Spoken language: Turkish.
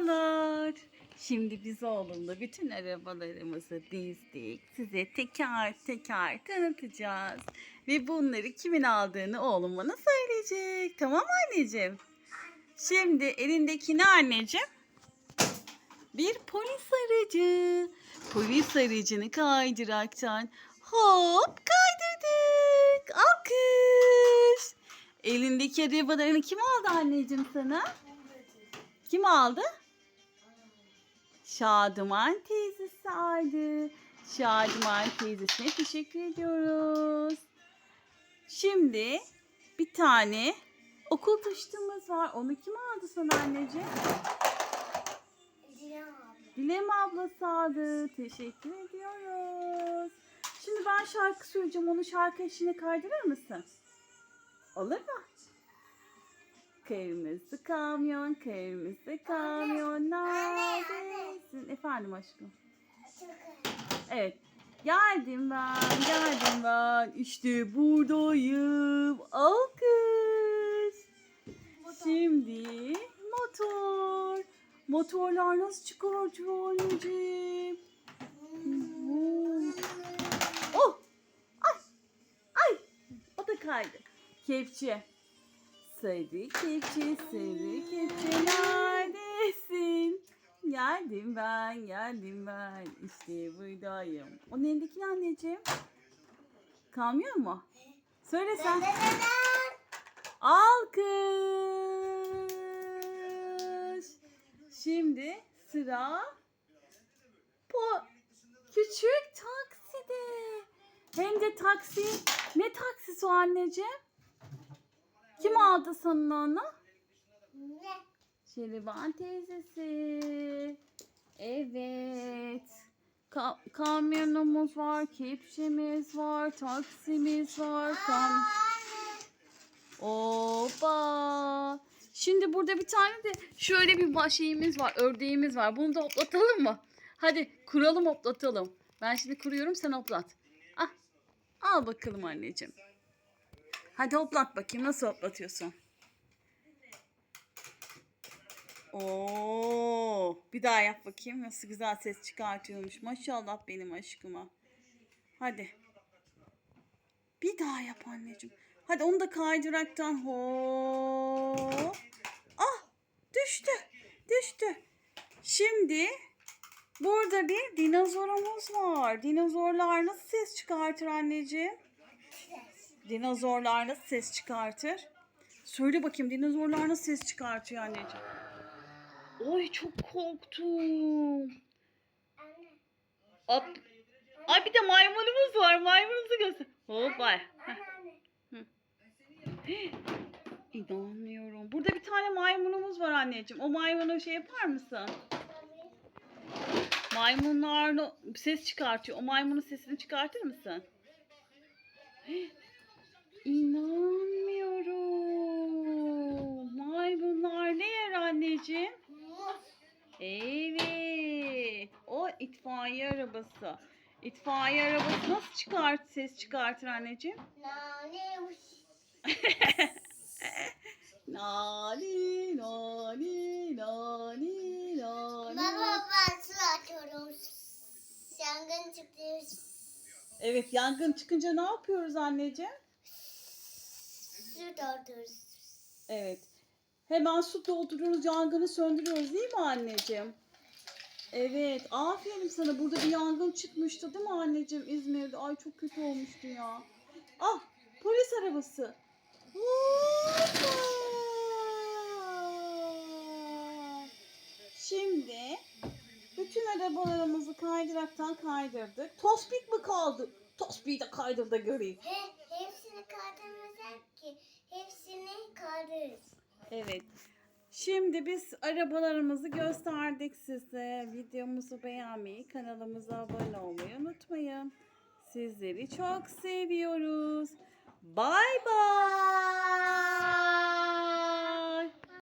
Merhabalar. Şimdi biz oğlumla bütün arabalarımızı dizdik. Size teker teker tanıtacağız. Ve bunları kimin aldığını oğlum bana söyleyecek. Tamam anneciğim? Şimdi elindeki ne anneciğim? Bir polis aracı. Polis aracını kaydıraktan hop kaydırdık. Alkış. Elindeki arabalarını kim aldı anneciğim sana? Kim aldı? Şadıman teyzesi aldı. Şadıman teyzesine teşekkür ediyoruz. Şimdi bir tane okul taşıtımız var. Onu kim aldı sana anneciğim? Dilem ablası aldı. Teşekkür ediyoruz. Şimdi ben şarkı söyleyeceğim. Onu şarkı eşliğine kaydırır mısın? Olur mu? Kırmızı kamyon, kırmızı kamyon neredesin? Efendim aşkım. Evet. Geldim ben, geldim ben. İşte buradayım. Alkış. Şimdi motor. Motorlar nasıl çıkartıyor anneciğim? Oh! Ay! Ay! O da kaydı. Kepçe. Sarı kepçe, sarı kepçe neredesin? Geldim ben, geldim ben. İşte buradayım. O elindeki ne anneciğim? Kamyon mu? Söyle sen. Alkış. Şimdi sıra po küçük takside. Hem de taksi. Ne taksisi o anneciğim? Kim aldı sana onu? Şeriban teyzesi. Evet. Ka- kamyonumuz var, kepçemiz var, taksimiz var. Kam Opa. Şimdi burada bir tane de şöyle bir şeyimiz var, ördeğimiz var. Bunu da hoplatalım mı? Hadi kuralım hoplatalım. Ben şimdi kuruyorum sen hoplat. Ah. Al bakalım anneciğim. Hadi hoplat bakayım nasıl hoplatıyorsun? Oo, bir daha yap bakayım nasıl güzel ses çıkartıyormuş. Maşallah benim aşkıma. Hadi. Bir daha yap anneciğim. Hadi onu da kaydıraktan hop. Ah düştü. Düştü. Şimdi burada bir dinozorumuz var. Dinozorlar nasıl ses çıkartır anneciğim? Dinozorlar nasıl ses çıkartır? Söyle bakayım dinozorlar nasıl ses çıkartıyor anneciğim? Oy çok korktum. At. Ay bir de maymunumuz var. Maymunumuzu göster. Hoppa. Heh. İnanmıyorum. Burada bir tane maymunumuz var anneciğim. O maymunu şey yapar mısın? Maymunlar ses çıkartıyor. O maymunun sesini çıkartır mısın? İnanmıyorum. Maymunlar ne yer anneciğim? Evet. O itfaiye arabası. İtfaiye arabası nasıl çıkart ses çıkartır anneciğim? Nani nani nani nani. Baba ben su atıyorum. Yangın çıktı. Evet yangın çıkınca ne yapıyoruz anneciğim? Su dolduruyoruz. Evet. Hemen su dolduruyoruz, yangını söndürüyoruz değil mi anneciğim? Evet. Aferin sana. Burada bir yangın çıkmıştı değil mi anneciğim İzmir'de? Ay çok kötü olmuştu ya. Ah polis arabası. Şimdi bütün arabalarımızı kaydıraktan kaydırdık. Tospik mi kaldı? Tospik'i de kaydır da göreyim. He, hepsini kaldırmasak ki. Hepsini kaldırırız. Evet. Şimdi biz arabalarımızı gösterdik size. Videomuzu beğenmeyi, kanalımıza abone olmayı unutmayın. Sizleri çok seviyoruz. Bay bay.